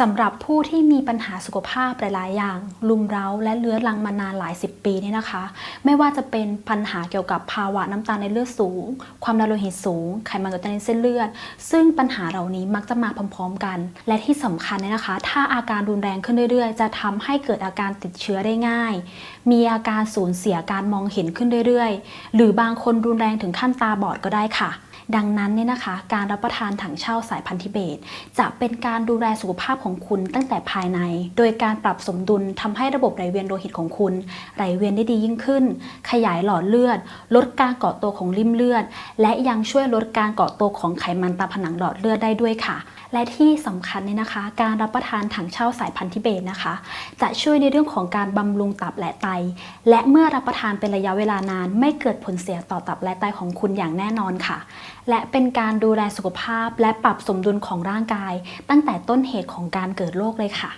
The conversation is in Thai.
สำหรับผู้ที่มีปัญหาสุขภาพหลาย ๆ อย่าง ลุมเร้าและเลื้อรังมานานหลายสิบปีเนี่ยนะคะ ไม่ว่าจะเป็นปัญหาเกี่ยวกับภาวะน้ำตาลในเลือดสูง ความดันโลหิตสูง ไขมันอุดตันในเส้นเลือด ซึ่งปัญหาเหล่านี้มักจะมาพร้อม ๆ กัน และที่สำคัญเนี่ยนะคะ ถ้าอาการรุนแรงขึ้นเรื่อย ๆ จะทำให้เกิดอาการติดเชื้อได้ง่าย มีอาการสูญเสียการมองเห็นขึ้นเรื่อย ๆ หรือบางคนรุนแรงถึงขั้นตาบอดก็ได้ค่ะดังนั้นเนี่ยนะคะ การรับประทานถังเช่าสายพันธุ์ทิเบต จะเป็นการดูแลสุขภาพของคุณตั้งแต่ภายใน โดยการปรับสมดุลทำให้ระบบไหลเวียนโลหิตของคุณ ไหลเวียนได้ดียิ่งขึ้น ขยายหลอดเลือด ลดการเกาะตัวของริ่มเลือด และยังช่วยลดการเกาะตัวของไขมันตามผนังหลอดเลือดได้ด้วยค่ะ และที่สำคัญเนี่ยนะคะ การรับประทานถังเช่าสายพันธุ์ทิเบตนะคะ จะช่วยในเรื่องของการบำรุงตับและไต และเมื่อรับประทานเป็นระยะเวลานาน ไม่เกิดผลเสียต่อตับและไตของคุณอย่างแน่นอนค่ะ และเป็นการดูแลสุขภาพและปรับสมดุลของร่างกาย ตั้งแต่ต้นเหตุของการเกิดโรคเลยค่ะ